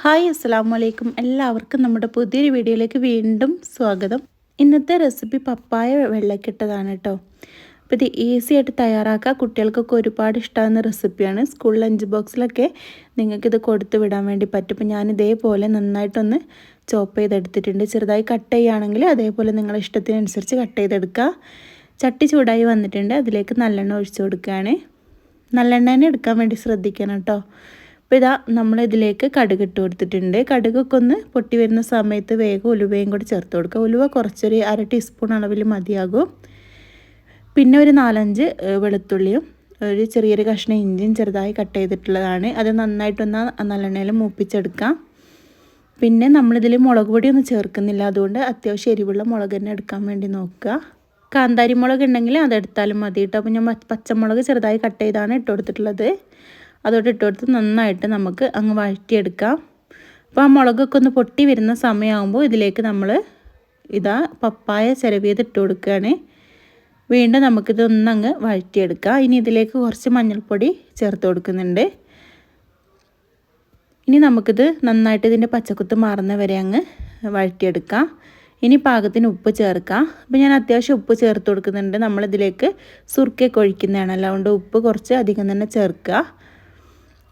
Hi അസ്സാം വലൈക്കും എല്ലാവർക്കും നമ്മുടെ പുതിയൊരു വീഡിയോയിലേക്ക് വീണ്ടും സ്വാഗതം. ഇന്നത്തെ റെസിപ്പി പപ്പായ വെള്ളക്കിട്ടതാണ് കേട്ടോ അപ്പോൾ ഇത് ഈസി ആയിട്ട് തയ്യാറാക്കുക കുട്ടികൾക്കൊക്കെ ഒരുപാട് ഇഷ്ടമാകുന്ന റെസിപ്പിയാണ്. സ്കൂൾ ലഞ്ച് ബോക്സിലൊക്കെ നിങ്ങൾക്കിത് കൊടുത്തു വിടാൻ വേണ്ടി പറ്റും. അപ്പോൾ ഞാൻ ഇതേപോലെ നന്നായിട്ടൊന്ന് ചോപ്പ് ചെയ്തെടുത്തിട്ടുണ്ട്. ചെറുതായി കട്ട് ചെയ്യുകയാണെങ്കിൽ അതേപോലെ നിങ്ങളുടെ ഇഷ്ടത്തിനനുസരിച്ച് കട്ട് ചെയ്തെടുക്കുക. ചട്ടി ചൂടായി വന്നിട്ടുണ്ട്. അതിലേക്ക് നല്ലെണ്ണ ഒഴിച്ചു കൊടുക്കുകയാണ്. നല്ലെണ്ണ തന്നെ എടുക്കാൻ വേണ്ടി ശ്രദ്ധിക്കണം കേട്ടോ അപ്പോൾ ഇതാ നമ്മളിതിലേക്ക് കടുക് ഇട്ട് കൊടുത്തിട്ടുണ്ട്. കടുകൊക്കെ ഒന്ന് പൊട്ടി വരുന്ന സമയത്ത് വേഗം ഉലുവയും കൂടി ചേർത്ത് കൊടുക്കുക. ഉലുവ കുറച്ചൊരു അര ടീസ്പൂൺ അളവിൽ മതിയാകും. പിന്നെ ഒരു നാലഞ്ച് വെളുത്തുള്ളിയും ഒരു ചെറിയൊരു കഷ്ണം ഇഞ്ചിയും ചെറുതായി കട്ട് ചെയ്തിട്ടുള്ളതാണ്. അത് നന്നായിട്ടൊന്ന് നല്ലെണ്ണയിൽ മൂപ്പിച്ചെടുക്കാം. പിന്നെ നമ്മളിതിൽ മുളക് പൊടിയൊന്നും ചേർക്കുന്നില്ല. അതുകൊണ്ട് അത്യാവശ്യം എരിവുള്ള മുളക് തന്നെ എടുക്കാൻ വേണ്ടി നോക്കുക. കാന്താരി മുളക് ഉണ്ടെങ്കിൽ അതെടുത്താലും മതി കേട്ടോ. അപ്പോൾ ഞാൻ പച്ചമുളക് ചെറുതായി കട്ട് ചെയ്താണ് ഇട്ട് കൊടുത്തിട്ടുള്ളത്. അതോട്ട് കൊടുത്ത് നന്നായിട്ട് നമുക്ക് അങ്ങ് വഴറ്റിയെടുക്കാം. അപ്പോൾ ആ മുളകൊക്കെ ഒന്ന് പൊട്ടി വരുന്ന സമയമാകുമ്പോൾ ഇതിലേക്ക് നമ്മൾ ഇതാ പപ്പായ ചിരവിയത് ഇട്ട് കൊടുക്കുകയാണ് വീണ്ടും നമുക്കിതൊന്നങ്ങ് വഴറ്റിയെടുക്കാം. ഇനി ഇതിലേക്ക് കുറച്ച് മഞ്ഞൾപ്പൊടി ചേർത്ത് കൊടുക്കുന്നുണ്ട്. ഇനി നമുക്കിത് നന്നായിട്ട് ഇതിന്റെ പച്ചക്കുത്ത് മാറുന്ന വരെ അങ്ങ് വഴറ്റിയെടുക്കാം. ഇനി പാകത്തിന് ഉപ്പ് ചേർക്കാം. അപ്പോൾ ഞാൻ അത്യാവശ്യം ഉപ്പ് ചേർത്ത് കൊടുക്കുന്നുണ്ട്. നമ്മളിതിലേക്ക് സുർക്കൊക്കെ ഒഴിക്കുന്നതാണ്. അതുകൊണ്ട് ഉപ്പ് കുറച്ച് അധികം തന്നെ ചേർക്കുക.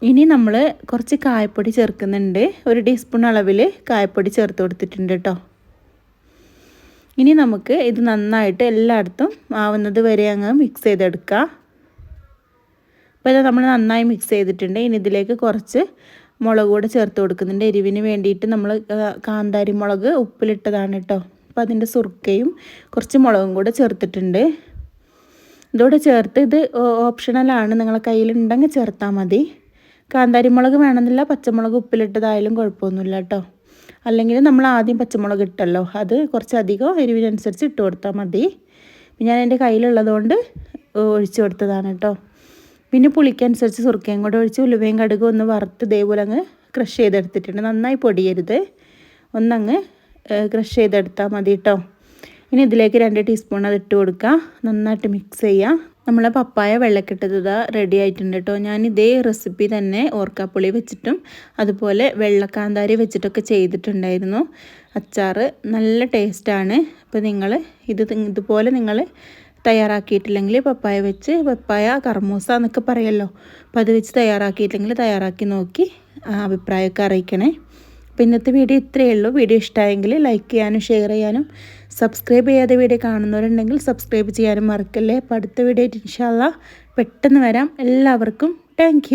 ഇനി നമ്മൾ കുറച്ച് കായപ്പൊടി ചേർക്കുന്നുണ്ട്. ഒരു ടീസ്പൂൺ അളവിൽ കായപ്പൊടി ചേർത്ത് കൊടുത്തിട്ടുണ്ട് കേട്ടോ ഇനി നമുക്ക് ഇത് നന്നായിട്ട് എല്ലായിടത്തും ആവുന്നത് വരെ അങ്ങ് മിക്സ് ചെയ്തെടുക്കുക അപ്പോൾ ഇത് നമ്മൾ നന്നായി മിക്സ് ചെയ്തിട്ടുണ്ട്. ഇനി ഇതിലേക്ക് കുറച്ച് മുളക് കൂടെ ചേർത്ത് കൊടുക്കുന്നുണ്ട്. എരിവിന് വേണ്ടിയിട്ട് നമ്മൾ കാന്താരി മുളക് ഉപ്പിലിട്ടതാണ് കേട്ടോ അപ്പോൾ അതിന്റെ സുർക്കയും കുറച്ച് മുളകും കൂടെ ചേർത്തിട്ടുണ്ട്. ഇതോടെ ചേർത്ത് ഇത് ഓപ്ഷണലാണ് നിങ്ങളെ കയ്യിലുണ്ടെങ്കിൽ ചേർത്താൽ മതി. കാന്താരി മുളക് വേണമെന്നില്ല പച്ചമുളക് ഉപ്പിലിട്ടതായാലും കുഴപ്പമൊന്നുമില്ല കേട്ടോ. അല്ലെങ്കിൽ നമ്മൾ ആദ്യം പച്ചമുളക് ഇട്ടല്ലോ. അത് കുറച്ചധികം എരിവിനനുസരിച്ച് ഇട്ട് കൊടുത്താൽ മതി. ഞാൻ എന്റെ കയ്യിലുള്ളതുകൊണ്ട് ഒഴിച്ചു കൊടുത്തതാണ് കേട്ടോ. പിന്നെ പുളിക്കനുസരിച്ച് സുറുക്കയും കൂടെ ഒഴിച്ച് ഉലുവയും കടുകും ഒന്ന് വറുത്ത് ഇതേപോലെ അങ്ങ് ക്രഷ് ചെയ്തെടുത്തിട്ടുണ്ട്. നന്നായി പൊടിയരുത്. ഒന്നങ്ങ് ക്രഷ് ചെയ്തെടുത്താൽ മതി കേട്ടോ. ഇനി ഇതിലേക്ക് രണ്ട് ടീസ്പൂൺ അത് ഇട്ട് കൊടുക്കുക. നന്നായിട്ട് മിക്സ് ചെയ്യുക. നമ്മളെ പപ്പായ വെള്ളക്കെട്ടത് ഇതാ റെഡി ആയിട്ടുണ്ട് കേട്ടോ ഞാൻ ഇതേ റെസിപ്പി തന്നെ ഓർക്കാപ്പുളി വെച്ചിട്ടും അതുപോലെ വെള്ളക്കാന്താരി വെച്ചിട്ടൊക്കെ ചെയ്തിട്ടുണ്ടായിരുന്നു. അച്ചാർ നല്ല ടേസ്റ്റാണ് അപ്പോൾ നിങ്ങൾ ഇത് ഇതുപോലെ നിങ്ങൾ തയ്യാറാക്കിയിട്ടില്ലെങ്കിൽ പപ്പായ വെച്ച് പപ്പായ കർമൂസ എന്നൊക്കെ പറയല്ലോ. അപ്പോൾ അത് വെച്ച് തയ്യാറാക്കിയിട്ടില്ലെങ്കിൽ തയ്യാറാക്കി നോക്കി അഭിപ്രായമൊക്കെ അറിയിക്കണേ. അപ്പോൾ ഇന്നത്തെ വീഡിയോ ഇത്രയേ ഉള്ളൂ. വീഡിയോ ഇഷ്ടമായെങ്കിൽ ലൈക്ക് ചെയ്യാനും ഷെയർ ചെയ്യാനും സബ്സ്ക്രൈബ് ചെയ്യാതെ വീഡിയോ കാണുന്നവരുണ്ടെങ്കിൽ സബ്സ്ക്രൈബ് ചെയ്യാനും മറക്കല്ലേ. അപ്പോൾ അടുത്ത വീഡിയോ ഇൻഷാല്ല പെട്ടെന്ന് വരാം. എല്ലാവർക്കും താങ്ക്